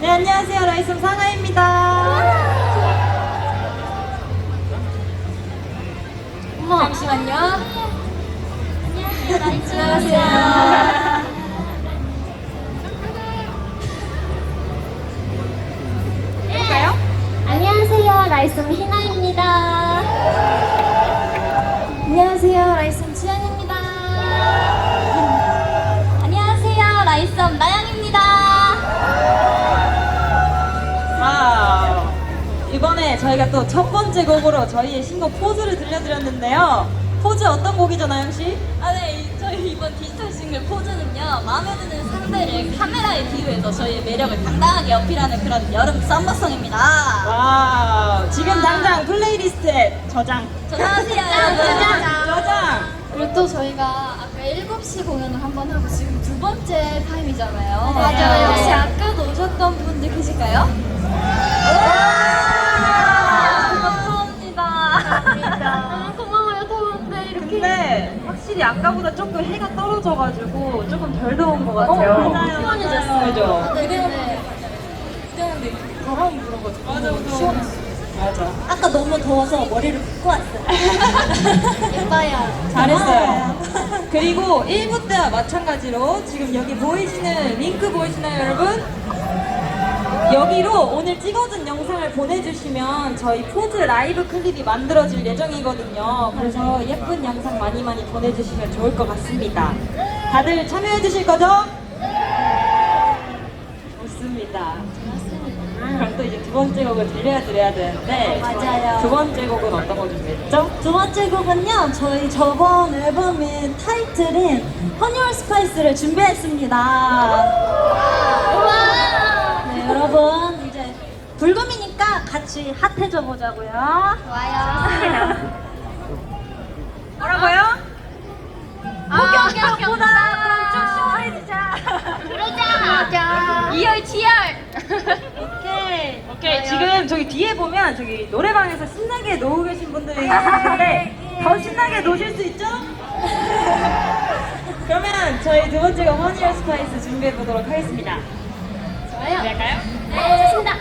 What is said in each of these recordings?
네, 안녕하세요. 라이썸 상아입니다. 어머 잠시만요. 안녕하세요 라이썸. 안녕하세요. 해볼까요? 안녕하세요 라이썸 희나입니다. 안녕하세요 라이썸 이번에 저희가 또 첫 번째 곡으로 저희의 신곡 포즈를 들려드렸는데요. 포즈 어떤 곡이죠, 나영씨? 아, 네. 이- 저희 이번 디지털 싱글 포즈는요. 마음에 드는 상대를 카메라에 비유해서 저희의 매력을 당당하게 어필하는 그런 여름 썸머송입니다. 와, 지금 당장 플레이리스트에 저장. 저장하세요, 저장! 여러분. 저장! 그리고 또 저희가 아까 7시 공연을 한 번 하고 지금 두 번째 타임이잖아요. 네. 맞아요. 혹시 아까도 오셨던 분들 계실까요? 고마워요, 더운데 이렇게. 근데 확실히 아까보다 조금 해가 떨어져가지고 조금 덜 더운 것 같아요. 맞아요. 시원해졌어요. 그죠? 네, 네. 불어가지고 맞아, 시원했어. 맞아. 아까 너무 더워서 머리를 묶고 왔어요. 예뻐요. 잘했어요. 그리고 1부 때와 마찬가지로 지금 여기 보이시는 링크 보이시나요, 여러분? 여기로 오늘 찍어준 영상 을 보내주시면 저희 포즈 라이브 클립이 만들어질 예정이거든요. 그래서 예쁜 영상 많이 많이 보내주시면 좋을 것 같습니다. 다들 참여해 주실 거죠? 좋습니다. 그럼 또 이제 두 번째 곡을 들려드려야 되는데 맞아요. 두 번째 곡은 어떤 거 준비했죠? 두 번째 곡은요, 저희 저번 앨범의 타이틀인 허니월 스파이스를 준비했습니다. 네, 여러분, 이제 불금이니까 같이 핫해져 보자고요. 좋아요. 뭐라고요? 아, 오케이, 오케이, 보다 그럼 좀 시원해지자. 그러자. 2열, 7열. 오케이. 오케이 지금 저기 뒤에 보면 저기 노래방에서 신나게 놀고 계신 분들이 계시는데 더 신나게 노실 수 있죠? 그러면 저희 두 번째 곡 허니얼 스파이스 준비해 보도록 하겠습니다. 좋아요. 할까요? 네, 좋습니다.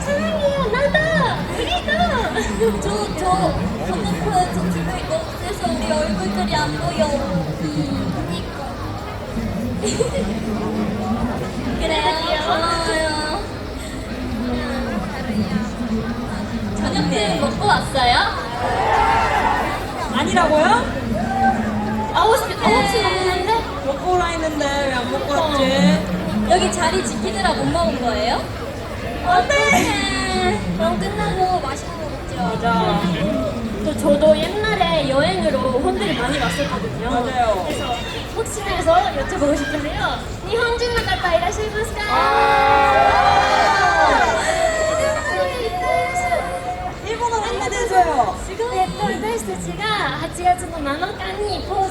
사랑해요 나다 우리다 저, 저, 건너편에서 집에 너무 세서 우리 얼굴들이 안 보여. 음, 그니까. 그래요, 고마워요. 저녁은 먹고 왔어요? 아니라고요? 아홉 시, 아홉 시 먹는데? 먹고 오라 했는데 왜 안 먹고 왔지? 여기 자리 지키느라 못 먹은 거예요? 어떡해. 그럼 끝나고 맛있는 거 먹죠. 맞아. 또 저도 옛날에 여행으로 혼들이 많이 왔었거든요 맞아요. 그래서 혹시나 해서 여쭤보고 싶은데요 일본인の方いらっしゃいますか 일본어 한마디해줘요. えっと、私たちが8月の7日に「ポーズ」っていう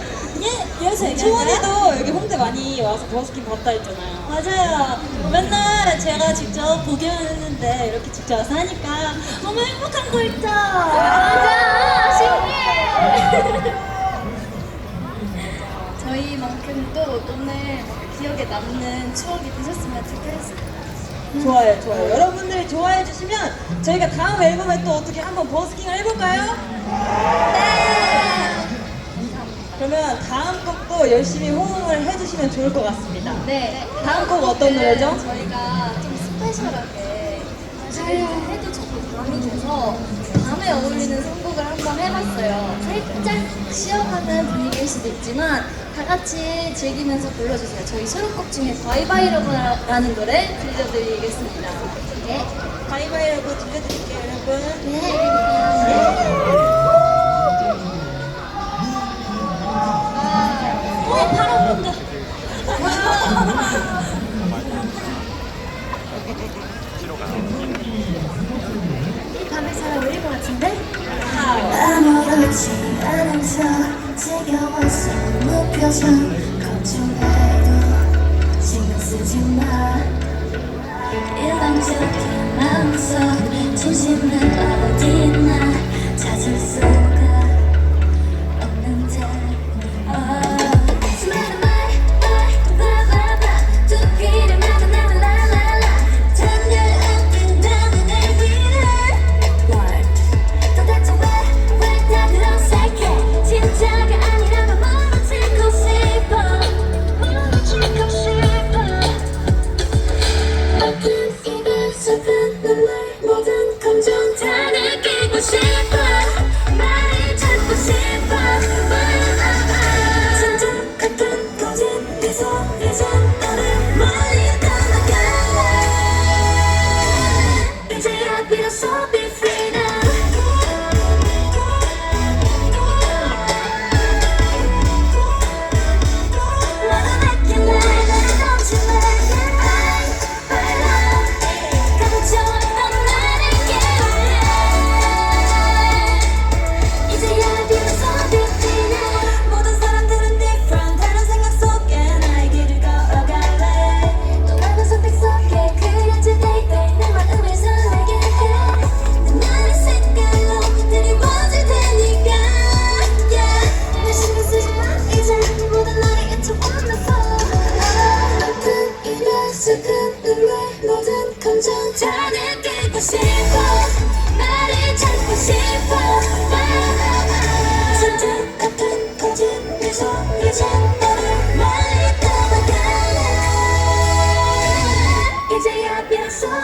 예, 여기서 초원이도 여기 홍대 많이 와서 버스킹 봤다 했잖아요. 맞아요. 맨날 제가 직접 보기했는데 이렇게 직접 와서 하니까 너무 행복한 거 있죠. 맞아 신기해 저희만큼 또 오늘 기억에 남는 추억이 되셨으면 좋겠어요. 좋아요, 좋아요. 여러분들이 좋아해 주시면 저희가 다음 앨범에 또 어떻게 한번 버스킹을 해볼까요? 열심히 호응을 해주시면 좋을 것 같습니다. 네. 다음 곡 어떤 노래죠? 저희가 좀 스페셜하게 해도 좋고 밤이 돼서 밤에 어울리는 선곡을 한번 해봤어요. 살짝 쉬어가는 분위기일 수도 있지만 다 같이 즐기면서 불러주세요. 저희 수록곡 중에 바이바이러브라는 노래 들려드리겠습니다. 네. 바이바이라고 들려드릴게요, 여러분. 네. 어, 밤에 잘 어울릴 것 같은데? 아무렇지 않아서 지겨워서 무표정 걱정해도 신경 쓰지 마 일방적인 마음속 진심은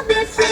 비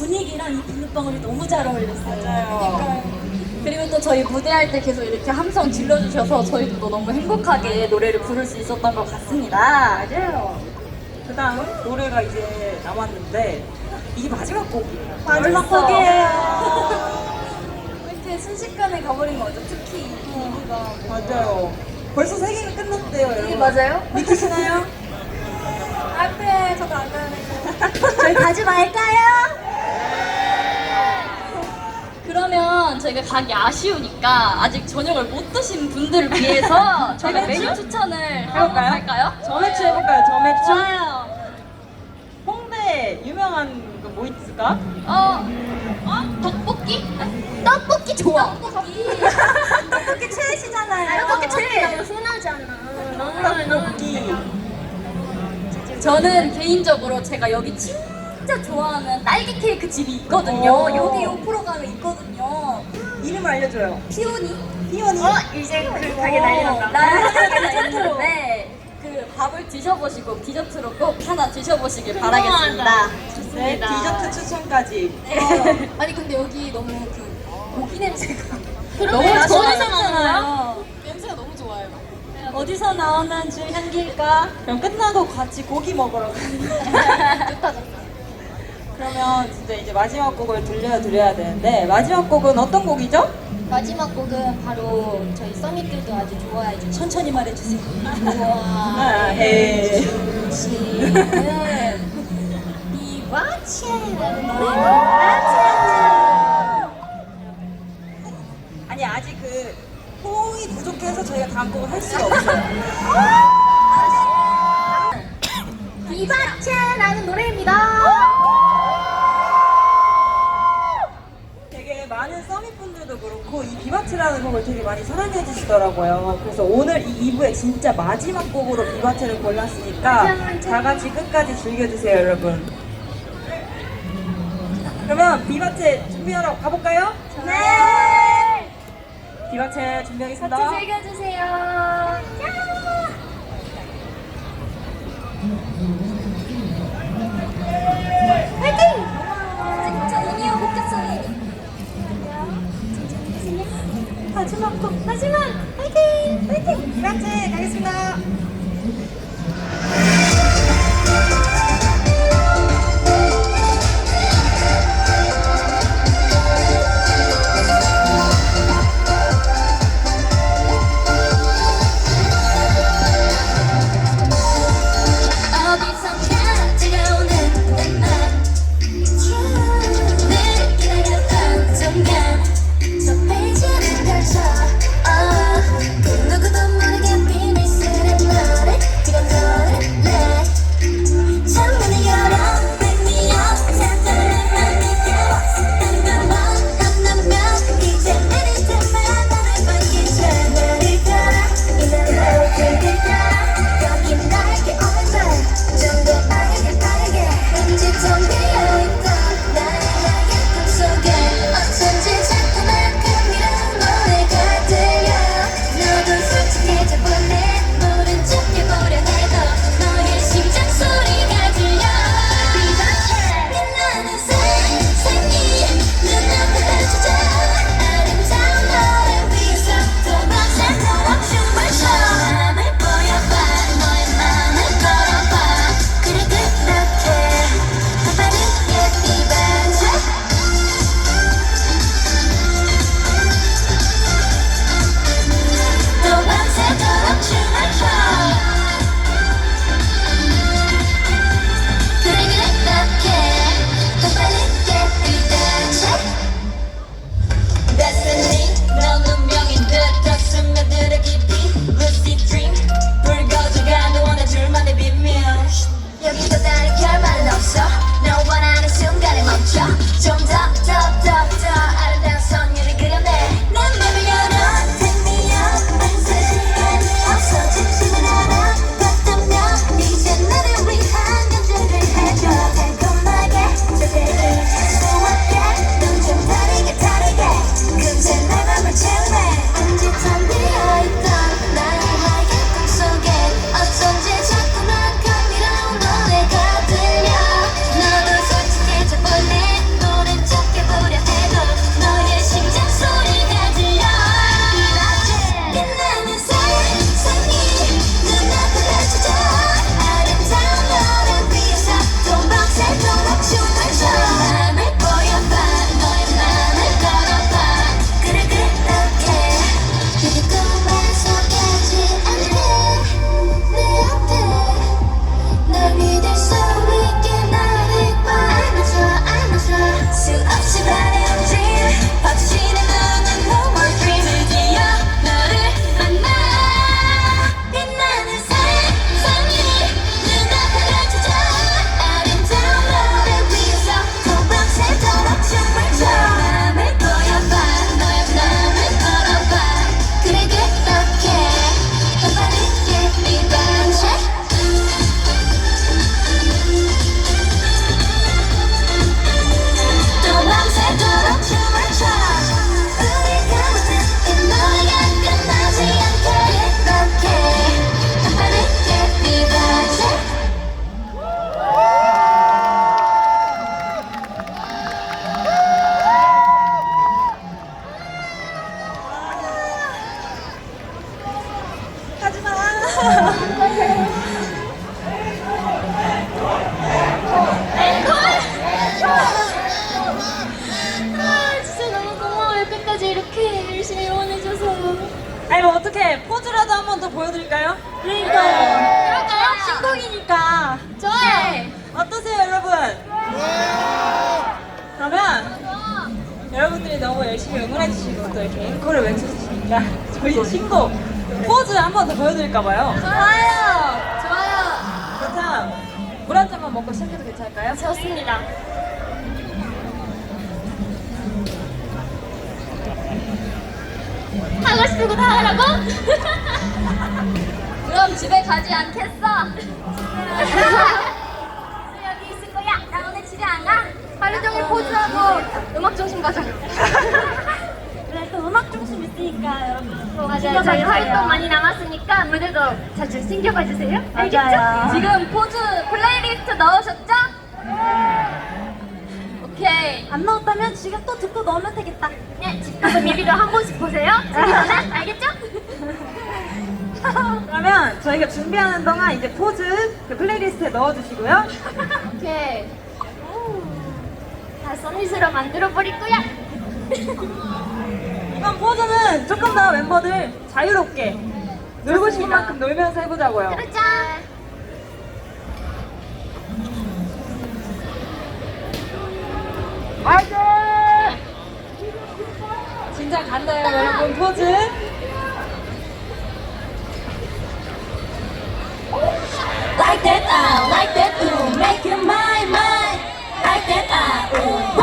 분위기랑 이 블루방울이 너무 잘 어울렸어요. 맞아요. 그리고 또 저희 무대할 때 계속 이렇게 함성 질러주셔서 저희도 또 너무 행복하게 노래를 부를 수 있었던 것 같습니다. 맞아요. 그 다음 노래가 이제 남았는데 이게 마지막 곡이에요. 마지막 벌써. 곡이에요. 이렇게 순식간에 가버린 거죠, 특히 이 분위기가. 맞아요. 벌써 세 개가 끝났대요, 이게 여러분. 맞아요? 믿기시나요? 앞에 저도 안 가는데. 저희 가지 말까요? 그러면 저희가 가기 아쉬우니까 아직 저녁을 못 드신 분들을 위해서 저희가 메뉴 추천을 해볼까요? 할까요? 점액추 해볼까요? 점액추? 좋아요. 홍대 유명한 그뭐 있을까? 어, 어? 떡볶이? 떡볶이 좋아. 떡볶이. 떡볶이 최애시잖아요. 떡볶이 최애. 순하잖아. 떡볶이. 저는 개인적으로 제가 여기 진짜 좋아하는 딸기 케이크 집이 있거든요. 오. 여기 옆으로 가면 있거든요. 이름 알려줘요. 피오니? 희원이. 이제 급하게 난리났다. 난리났는데 그 밥을 드셔보시고 디저트로 꼭 하나 드셔보시길 바라겠습니다. 네, 디저트 추천까지. 네. 아니 근데 여기 너무 그 고기 냄새가 너무 좋아요. 좋아하잖아요. 냄새가 너무 좋아요. 어디서 나오는 줄 향기일까? 그럼 끝나고 같이 고기 먹으러 가. 좋다 좋다. 그러면 진짜 이제 마지막 곡을 들려드려야 되는데 마지막 곡은 어떤 곡이죠? 마지막 곡은 바로 저희 써밋들도 아주 좋아해준 천천히 말해주세요. 아, 해. 좋아해 주시는 비바체라는 노래입니다. 아니 아직 그 호응이 부족해서 저희가 다음 곡을 할 수가 없어요. 비바체라는 곡을 되게 많이 사랑해 주시더라고요. 그래서 오늘 이 2부의 진짜 마지막 곡으로 비바체를 골랐으니까 다 같이 끝까지 즐겨주세요, 여러분. 그러면 비바체 준비하러 가볼까요? 네. 비바체 준비하겠습니다. 같이 즐겨주세요. 마지막 곡, 마지막! 화이팅! 화이팅! 비바 거다 하라고? 그럼 집에 가지 않겠어? 여기 있을 거야. 나 오늘 집에 안 가. 하루 종일 포즈하고 음악 중심 가자. 그래 또 음악 중심 있으니까 여러분 또 맞아요. 저희. 활동 많이 남았으니까 무대도 자주 챙겨봐 주세요. 알겠죠? 지금 포즈 플레이리스트 넣으셨죠? 오케이. 안 넣었다면 지금 또 듣고 넣으면 되겠다. 네, 집 가서 미비도 한 번씩 보세요. 재밌잖아, 알겠죠? 그러면 저희가 준비하는 동안 이제 포즈 그 플레이리스트에 넣어주시고요. 오케이. 다 서밋으로 만들어 버릴 거야. 이번 포즈는 조금 더 멤버들 자유롭게 놀고 싶은 만큼 놀면서 해보자고요. 그러자. 진짜 간다요 여러분 포즈. Like that, ah, like that, ooh, make it mine, mine. Like that, ah, ooh.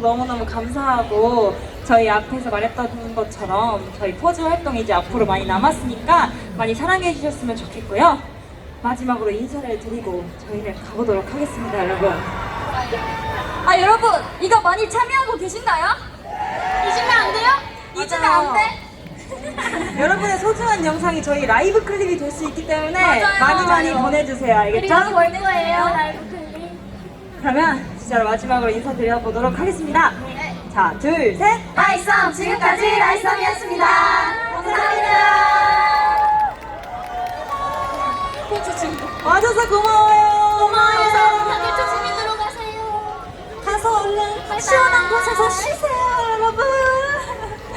너무너무 감사하고 저희 앞에서 말했던 것처럼 저희 포즈 활동 이제 앞으로 많이 남았으니까 많이 사랑해 주셨으면 좋겠고요 마지막으로 인사를 드리고 저희는 가보도록 하겠습니다 여러분 아 여러분 이거 많이 참여하고 계신가요? 잊으면 안 돼요? 잊으면 안 돼? 여러분의 소중한 영상이 저희 라이브 클립이 될 수 있기 때문에 맞아요. 많이 많이 보내주세요 알겠죠? 그리고 볼 거예요. 라이브 클립. 그러면 시절 마지막으로 인사드려보도록 하겠습니다. 자, 둘, 셋! 라이썸! 지금까지 라이썸이었습니다. 감사합니다. 와줘서 고마워요. 고마워요. 주민으로 가세요. 가서 얼른 시원한 곳에서 쉬세요, 여러분.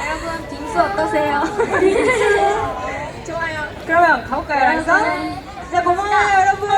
여러분 빙수 어떠세요? 좋아요. 그러면 가볼까요, 라이썸? 진짜 고마워요, 여러분.